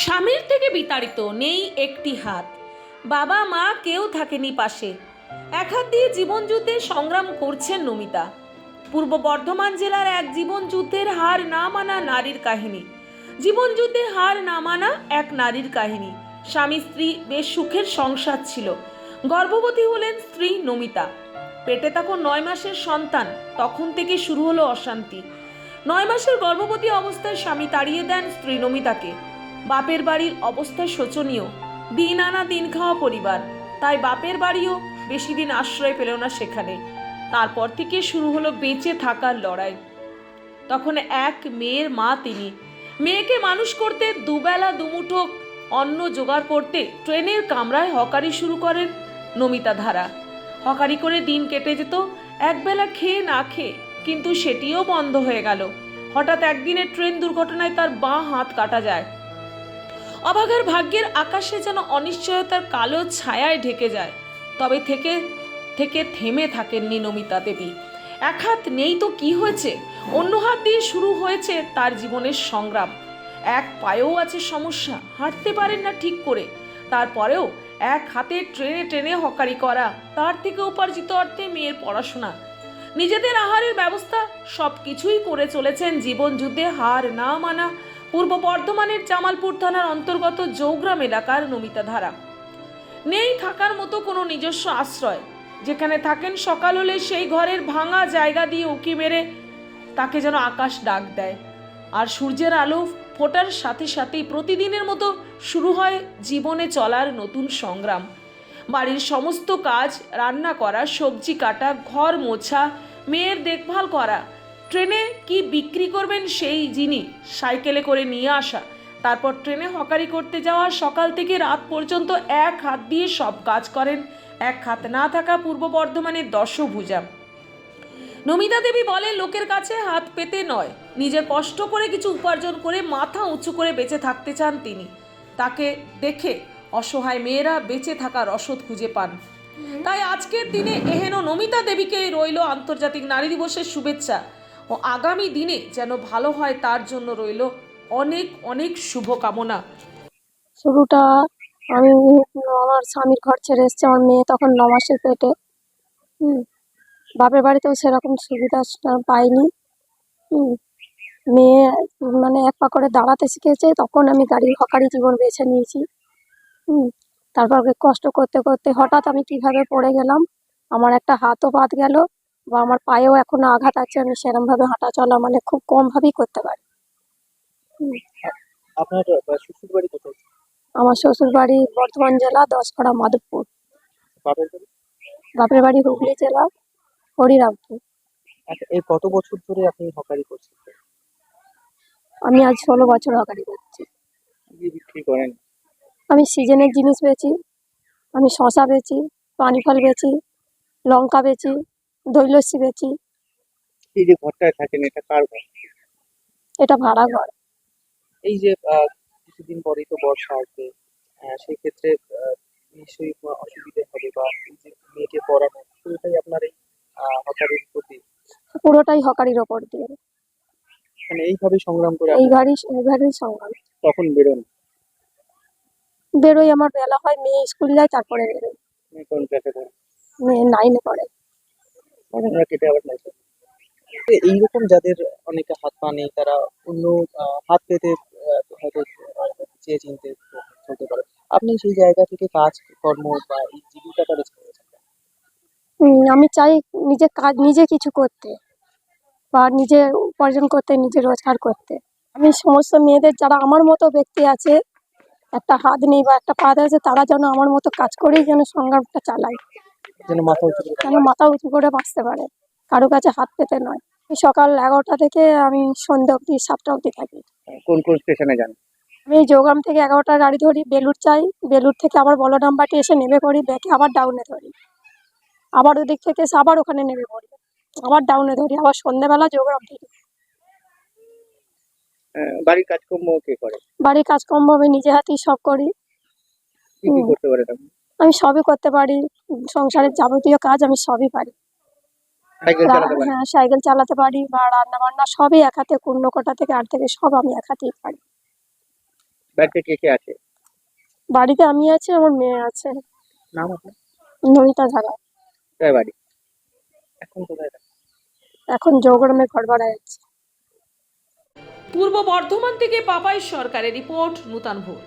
স্বামীর থেকে বিতাড়িত নেই একটি হাত। বাবা, মা কেউ থাকেনি পাশে। এক হাত দিয়ে জীবনযুদ্ধে সংগ্রাম করছেন নমিতা। পূর্ব বর্ধমান জেলার এক জীবন যুদ্ধের হার না মানা নারীর কাহিনী। জীবন যুদ্ধে হার না মানা এক নারীর কাহিনী। স্বামী, স্ত্রী বেশ সুখের সংসার ছিল। গর্ভবতী হলেন স্ত্রী নমিতা। পেটে তখন নয় মাসের সন্তান। তখন থেকে শুরু হলো অশান্তি। নয় মাসের গর্ভবতী অবস্থায় স্বামী তাড়িয়ে দেন স্ত্রী নমিতাকে। বাপের বাড়ির অবস্থা শোচনীয়। দিন আনা দিন খাওয়া পরিবার। তাই বাপের বাড়িও বেশি দিন আশ্রয় পেল না সেখানে। তারপর থেকে শুরু হলো বেঁচে থাকার লড়াই। তখন এক মেয়ের মা তিনি। মেয়েকে মানুষ করতে দুবেলা দুমুঠো অন্ন জোগাড় করতে ট্রেনের কামরায় হকারি শুরু করেন নমিতা ধারা। হকারি করে দিন কেটে যেত, একবেলা খেয়ে না খেয়ে। কিন্তু সেটিও বন্ধ হয়ে গেল। হঠাৎ একদিনের ট্রেন দুর্ঘটনায় তার বাঁ হাত কাটা যায়। অবাঘার ভাগ্যের আকাশে যেন অনিশ্চয়তার কালো ছায়ায় ঢেকে যায়। তবে থেকে থেকে থেমে থাকেননি নমিতা দেবী। এক হাত নেই তো কি হয়েছে? অন্য হাত দিয়ে শুরু হয়েছে তার জীবনের সংগ্রাম। এক পায়েও আছে সমস্যা, হাঁটতে পারেন না ঠিক করে। তারপরেও এক হাতে ট্রেনে ট্রেনে হকারি করা, তার থেকে উপার্জিত অর্থে মেয়ের পড়াশোনা। নিজেদের আহারের ব্যবস্থা সব কিছুই করে চলেছেন জীবন যুদ্ধে হার না মানা পূর্ব বর্ধমানের জামালপুর থানার অন্তর্গত জৌগ্রাম এলাকার নমিতা ধারা। নেই থাকার মতো কোনো নিজস্ব আশ্রয়। যেখানে থাকেন সকাল হলে সেই ঘরের ভাঙা জায়গা দিয়ে উঁকি মেরে তাকে যেন আকাশ ডাক দেয়। আর সূর্যের আলো ফোটার সাথে সাথেই প্রতিদিনের মতো শুরু হয় জীবনে চলার নতুন সংগ্রাম। বাড়ির সমস্ত কাজ, রান্না করা, সবজি কাটা, ঘর মোছা, মেয়ের দেখভাল করা ট্রেনে কি বিক্রি করবেন সেই জিনিস সাইকেলে করে নিয়ে আসা। তারপর ট্রেনে হকারি করতে যাওয়া সকাল থেকে রাত পর্যন্ত এক হাত দিয়ে সব কাজ করেন। এক হাত না থাকা পূর্ব বর্ধমানের দশভুজা। নমিতা দেবী বলে, লোকের কাছে হাত পেতে নয়। নিজে কষ্ট করে কিছু উপার্জন করে মাথা উঁচু করে বেঁচে থাকতে চান তিনি। তাকে দেখে অসহায় মেয়েরা বেঁচে থাকার রসদ খুঁজে পান। তাই আজকের দিনে এহেন নমিতা দেবীকে রইল আন্তর্জাতিক নারী দিবসের শুভেচ্ছা। ও আগামী দিনে যেন ভালো হয় তার জন্য রইল অনেক অনেক শুভকামনা। শুরুটা আমি, আমার স্বামীর ঘর ছেড়ে এসেছি, আমার মেয়ে তখন ন মাসের পেটে। হুম, বাপের বাড়িতেও সেরকম সুবিধা পাইনি। মেয়ে মানে এক পা করে দাঁড়াতে শিখেছে, তখন আমি গাড়ির হকারি জীবন বেছে নিয়েছি। তারপর কষ্ট করতে করতে হঠাৎ আমি কীভাবে পড়ে গেলাম, আমার একটা হাতও বাদ গেল বা আমার পায়েও এখনও আঘাত আছে আমি সেরমভাবে হাঁটা চলা মানে খুব কমভাবেই করতে পারি। আপনার শ্বশুর বাড়ি কোথায়? আমার শ্বশুর বাড়ি বর্ধমান জেলা দশপাড়া মাধবপুর। বাপের বাড়ি? বাপের বাড়ি হুগলি জেলা হরিরামপুর। আচ্ছা এই কত বছর ধরে আপনি হকারি করছেন? আমি আজ ষোলো বছর হকারি করছি। কি বিক্রি করেন? আমি সিজনের জিনিস বেচি আমি শশা বেচি পানি ফল বেচি লঙ্কা বেচি লস্যি বেচি এই যে ঘরটায় থাকেন এটা কার ঘর? এটা ভাড়া ঘর। এই যে কিছুদিন পরেই তো বর্ষা আসবে সেই ক্ষেত্রে নিশ্চয়ই অসুবিধা হবে বা এই যে মেয়েকে পড়ানো পুরোটাই আপনার এই হকারির প্রতি পুরোটাই হকারির ওপর দিয়ে। মানে এইভাবে সংগ্রাম করে এইবারই এইবারই সংগ্রাম। কখন বেরোন? বেরোই আমার বেলা হয় মেয়ে স্কুল যায় তারপরে বেরোই। মানে কোন ক্লাসে পড়েন মেয়ে নাইনে পড়ে। আমরা কেটে আবার নাই এইরকম যাদের অনেকে হাত পা নেই তারা অন্য হাত পেতে হয়তো চেয়ে চিনতে চলতে পারে। আপনি সেই জায়গা থেকে কাজ কর্ম বা এই জীবিকাটা বেছে নিয়েছেন হুম, আমি চাই নিজে কাজ নিজে কিছু করতে বা নিজে উপার্জন করতে নিজে রোজগার করতে। আমি সমস্ত মেয়েদের যারা আমার মতো ব্যক্তি আছে একটা হাত নেই বা একটা পা আছে তারা যেন আমার মতো কাজ করেই যেন সংগ্রামটা চালায়। যেন মাথা উঁচু করে যেন মাথা উঁচু করে বাঁচতে পারে। কারও কাছে হাত পেতে নয়। সকাল এগারোটা থেকে আমি সন্ধ্যা অবধি সাতটা অবধি থাকি। কোন কোন স্টেশনে যান? আমি যোগাম থেকে এগারোটার গাড়ি ধরি বেলুর চাই। বেলুর থেকে আবার বলরামবাটি এসে নেমে পড়ি ব্যাকে আবার ডাউনে ধরি। আবার ওদিক থেকে এসে আবার ওখানে নেমে পড়ি। আবার ডাউনে ধরি আবার সন্ধ্যেবেলা যোগরাম থেকে। বাড়ির কাজকর্ম কে করে? বাড়ির কাজকর্ম আমি নিজে হাতেই সব করি। কি করতে আপনি আমি সবই করতে পারি। সংসারের যাবতীয় কাজ আমি সবই পারি। হ্যাঁ সাইকেল চালাতে পারি বা রান্না বান্না সবই এক হাতে কুর্ণ কোটা থেকে আর থেকে সব আমি এক হাতেই পারি। বাড়িতে কে কে আছে? বাড়িতে আমি আছি আমার মেয়ে আছে। নাম আপনার? নমিতা ধারা। কোথায় বাড়ি? এখন কোথায় এখন ঘর ভাড়ায় আছে। পূর্ব বর্ধমান থেকে পাপাই সরকারের রিপোর্ট নূতন ভোর